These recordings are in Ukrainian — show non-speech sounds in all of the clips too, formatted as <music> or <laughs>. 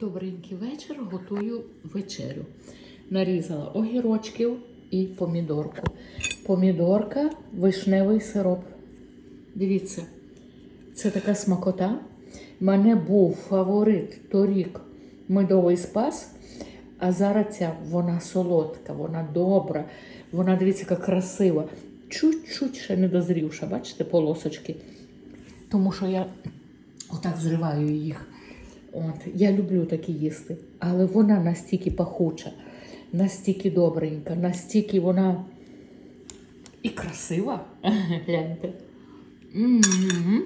Добренький вечір, готую вечерю. Нарізала огірочків і помідорку. Помідорка, вишневий сироп. Дивіться, це така смакота. У мене був фаворит торік медовий спас, а зараз ця вона солодка, вона добра, вона дивіться, яка красива. Чуть-чуть ще не дозрівша, бачите, полосочки. Тому що я отак зриваю їх. От, я люблю такі їсти, але вона настільки пахуча, настільки добренька, настільки вона і красива. <laughs> Гляньте. М-м-м.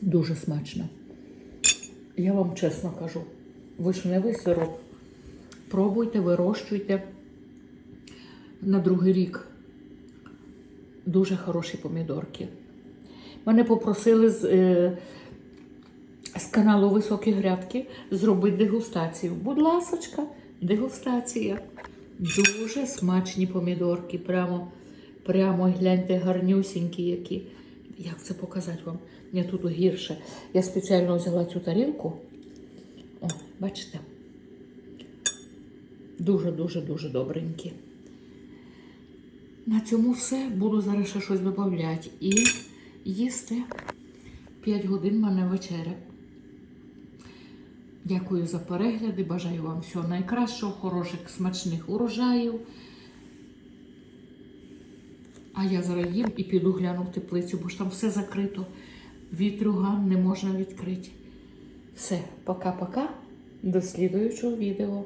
Дуже смачно. Я вам чесно кажу, вишневий сироп. Пробуйте, вирощуйте на другий рік. Дуже хороші помідорки. Мене попросили з, е, каналу Високі Грядки зробити дегустацію. Будь ласочка, дегустація. Дуже смачні помідорки. Прямо, прямо гляньте, гарнюсінькі які. Як це показати вам? Я тут гірше. Я спеціально взяла цю тарілку. О, бачите? Дуже-дуже дуже добренькі. На цьому все. Буду зараз ще щось додати. І їсти 5 годин в мене вечеря. Дякую за перегляди. Бажаю вам всього найкращого, хороших, смачних урожаїв. А я зараз їм і піду гляну в теплицю, бо ж там все закрито. Вітрюган не можна відкрити. Все, пока-пока. До слідуючого відео.